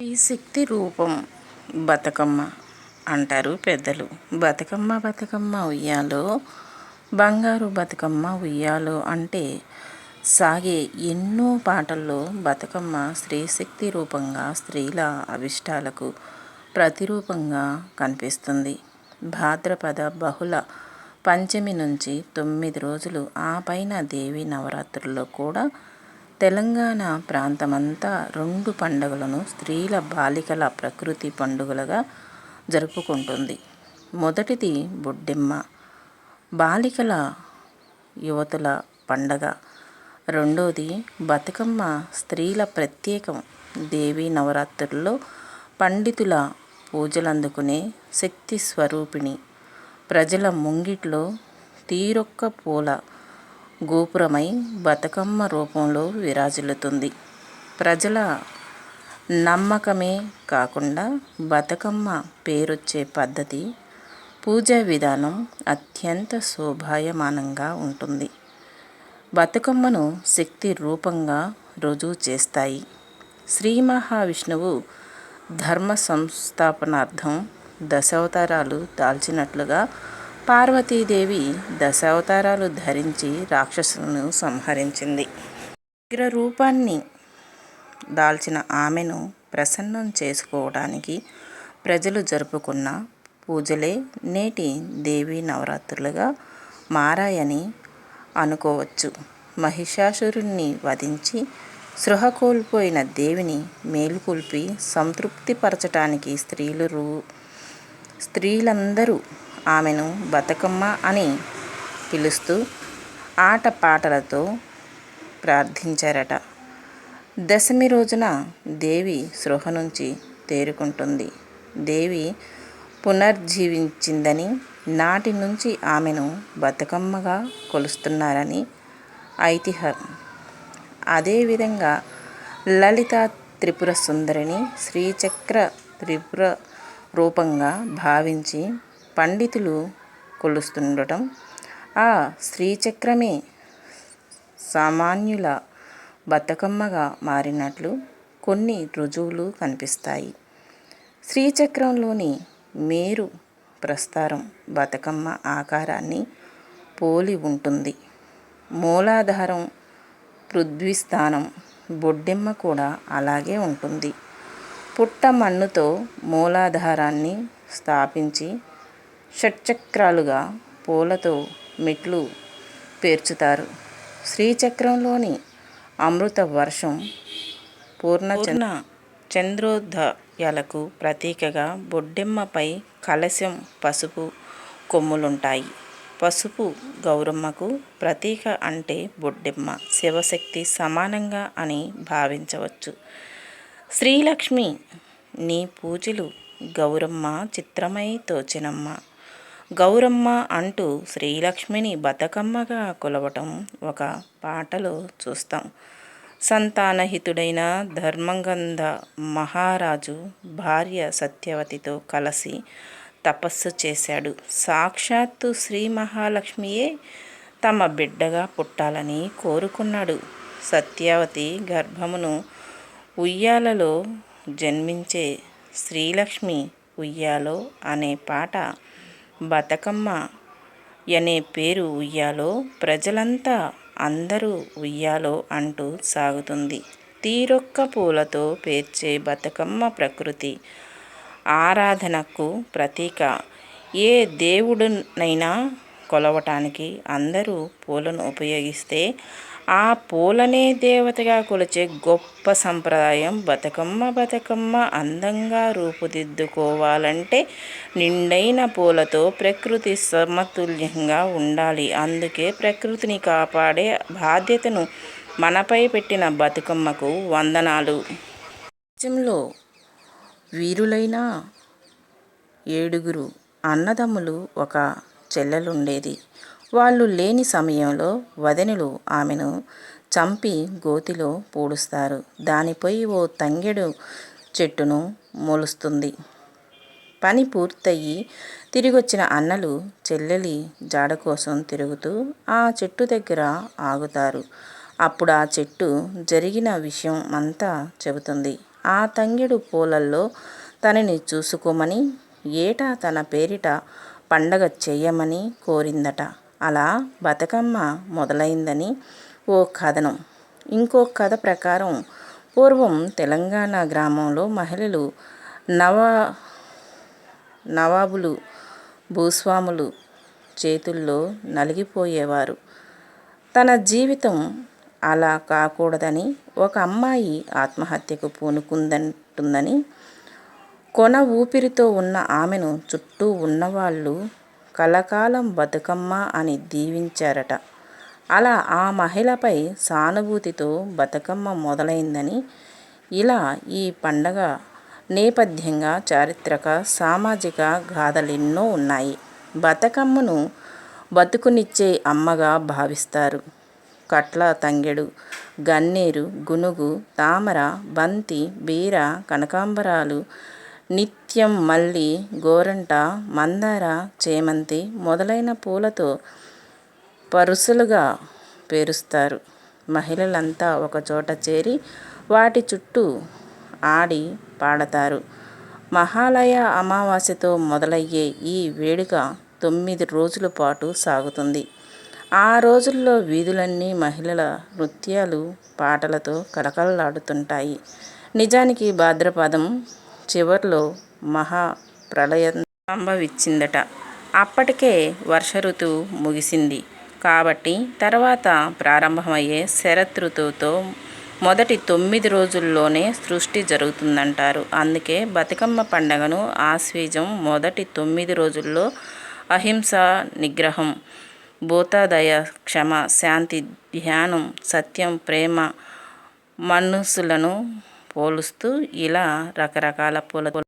ఈ శక్తి రూపం బతుకమ్మ అంటారు పెద్దలు. బతుకమ్మ బతుకమ్మ ఉయ్యాలో బంగారు బతుకమ్మ ఉయ్యాలో అంటే సాగే ఎన్నో పాటల్లో బతుకమ్మ స్త్రీ శక్తి రూపంగా స్త్రీల అభిష్టాలకు ప్రతిరూపంగా కనిపిస్తుంది. భాద్రపద బహుళ పంచమి నుంచి తొమ్మిది రోజులు ఆ పైన దేవి నవరాత్రుల్లో కూడా తెలంగాణ ప్రాంతమంతా రెండు పండుగలను స్త్రీల బాలికల ప్రకృతి పండుగలుగా జరుపుకుంటుంది. మొదటిది బొడ్డెమ్మ. బాలికల యువతుల పండగ. రెండోది బతుకమ్మ. స్త్రీల ప్రత్యేకం. దేవీ నవరాత్రుల్లో పండితుల పూజలందుకునే శక్తి స్వరూపిణి. ప్రజల ముంగిట్లో తీరొక్క పూల గోపురమై బతుకమ్మ రూపంలో విరాజిల్లుతుంది. ప్రజల నమ్మకమే కాకుండా బతుకమ్మ పేరొచ్చే పద్ధతి పూజా విధానం అత్యంత శోభాయమానంగా ఉంటుంది. బతుకమ్మను శక్తి రూపంగా రుజువు చేస్తాయి. శ్రీ మహావిష్ణువు ధర్మ సంస్థాపనార్థం దశావతారాలు దాల్చినట్లుగా పార్వతీదేవి దశావతారాలు ధరించి రాక్షసులను సంహరించింది. ఉగ్ర రూపాన్ని దాల్చిన ఆమెను ప్రసన్నం చేసుకోవడానికి ప్రజలు జరుపుకున్న పూజలే నేటి దేవీ నవరాత్రులుగా మారాయని అనుకోవచ్చు. మహిషాసురుణ్ణి వధించి సృహ కోల్పోయిన దేవిని మేలుకొల్పి సంతృప్తిపరచటానికి స్త్రీలు రూ స్త్రీలందరూ ఆమెను బతుకమ్మ అని పిలుస్తూ ఆటపాటలతో ప్రార్థించారట. దశమి రోజున దేవి సృహ నుంచి తేరుకుంటుంది. దేవి పునర్జీవించిందని నాటి నుంచి ఆమెను బతుకమ్మగా కొలుస్తున్నారని ఐతిహ్యం. అదేవిధంగా లలిత త్రిపుర సుందరిని శ్రీచక్ర త్రిపుర రూపంగా భావించి పండితులు కొలుస్తుండటం. ఆ శ్రీచక్రమే సామాన్యుల బతుకమ్మగా మారినట్లు కొన్ని రుజువులు కనిపిస్తాయి. శ్రీచక్రంలోని మేరు ప్రస్తారం బతుకమ్మ ఆకారాన్ని పోలి ఉంటుంది. మూలాధారం పృథ్వీస్థానం బొడ్డెమ్మ కూడా అలాగే ఉంటుంది. పుట్ట మన్నుతో మూలాధారాన్ని స్థాపించి షట్చక్రాలుగా పూలతో మెట్లు పేర్చుతారు. శ్రీచక్రంలోని అమృత వర్షం పూర్ణ చంద్రోదయాలకు ప్రతీకగా బొడ్డెమ్మపై కలశం పసుపు కొమ్ములుంటాయి. పసుపు గౌరమ్మకు ప్రతీక అంటే బొడ్డెమ్మ. శివశక్తి సమానంగా అని భావించవచ్చు. శ్రీలక్ష్మి నీ పూజలు గౌరమ్మ చిత్రమై తోచినమ్మ. గౌరమ్మ అంటూ శ్రీలక్ష్మిని బతుకమ్మగా కొలవటం ఒక పాటలో చూస్తాం. సంతానహితుడైన ధర్మంగంధ మహారాజు భార్య సత్యవతితో కలిసి తపస్సు చేశాడు. సాక్షాత్తు శ్రీ మహాలక్ష్మియే తమ బిడ్డగా పుట్టాలని కోరుకున్నాడు. సత్యవతి గర్భమును ఉయ్యాలలో జన్మించే శ్రీలక్ష్మి ఉయ్యాలో అనే పాట బతుకమ్మ. అనే పేరు ఉయ్యాలో ప్రజలంతా అందరూ ఉయ్యాలో అంటూ సాగుతుంది. తీరొక్క పూలతో పేర్చే బతుకమ్మ ప్రకృతి ఆరాధనకు ప్రతీక. ఏ దేవుడునైనా కొలవటానికి అందరూ పూలను ఉపయోగిస్తే ఆ పూలనే దేవతగా కొలిచే గొప్ప సంప్రదాయం బతుకమ్మ బతుకమ్మ అందంగా రూపుదిద్దుకోవాలంటే నిండైన పూలతో ప్రకృతి సమతుల్యంగా ఉండాలి. అందుకే ప్రకృతిని కాపాడే బాధ్యతను మనపై పెట్టిన బతుకమ్మకు వందనాలు. రాజ్యంలో వీరులైన ఏడుగురు అన్నదమ్ములు ఒక చెల్లెలుండేది. వాళ్ళు లేని సమయంలో వదినలు ఆమెను చంపి గోతిలో పూడుస్తారు. దానిపై ఓ తంగెడు చెట్టును మొలుస్తుంది. పని పూర్తయి తిరిగొచ్చిన అన్నలు చెల్లెలి జాడ కోసం తిరుగుతూ ఆ చెట్టు దగ్గర ఆగుతారు. అప్పుడు ఆ చెట్టు జరిగిన విషయం అంతా చెబుతుంది. ఆ తంగెడు పూలల్లో తనని చూసుకోమని ఏటా తన పేరిట పండగ చేయమని కోరిందట. అలా బతుకమ్మ మొదలైందని ఓ కథనం. ఇంకో కథ ప్రకారం పూర్వం తెలంగాణ గ్రామంలో మహిళలు నవా నవాబులు, భూస్వాములు చేతుల్లో నలిగిపోయేవారు. తన జీవితం అలా కాకూడదని ఒక అమ్మాయి ఆత్మహత్యకు పూనుకుందంటుందని కొన ఊపిరితో ఉన్న ఆమెను చుట్టూ ఉన్నవాళ్ళు కలకాలం బతుకమ్మ అని దీవించారట. అలా ఆ మహిళపై సానుభూతితో బతుకమ్మ మొదలైందని, ఇలా ఈ పండగ నేపథ్యంగా చారిత్రక, సామాజిక గాథలెన్నో ఉన్నాయి. బతుకమ్మను బతుకునిచ్చే అమ్మగా భావిస్తారు. కట్ల తంగెడు, గన్నేరు, గునుగు, తామర, బంతి, బీర, కనకాంబరాలు, నిత్యం మల్లి గోరంట, మందార, చేమంతి మొదలైన పూలతో పరుసలుగా పేరుస్తారు. మహిళలంతా ఒకచోట చేరి వాటి చుట్టూ ఆడి పాడతారు. మహాలయ అమావాస్యతో మొదలయ్యే ఈ వేడుక తొమ్మిది రోజుల పాటు సాగుతుంది. ఆ రోజుల్లో వీధులన్నీ మహిళల నృత్యాలు, పాటలతో కళకళలాడుతుంటాయి. నిజానికి భాద్రపదం చివర్లో మహా ప్రళయం సంభవించిందట. అప్పటికే వర్ష ఋతువు ముగిసింది కాబట్టి తర్వాత ప్రారంభమయ్యే శరదృతువుతో మొదటి తొమ్మిది రోజుల్లోనే సృష్టి జరుగుతుందంటారు. అందుకే బతుకమ్మ పండగను ఆశ్వీజం మొదటి తొమ్మిది రోజుల్లో అహింస, నిగ్రహం, భూతాదయ క్షమ, శాంతి, ధ్యానం, సత్యం, ప్రేమ, మనసులను పోలుస్తూ ఇలా రకరకాల పూలతో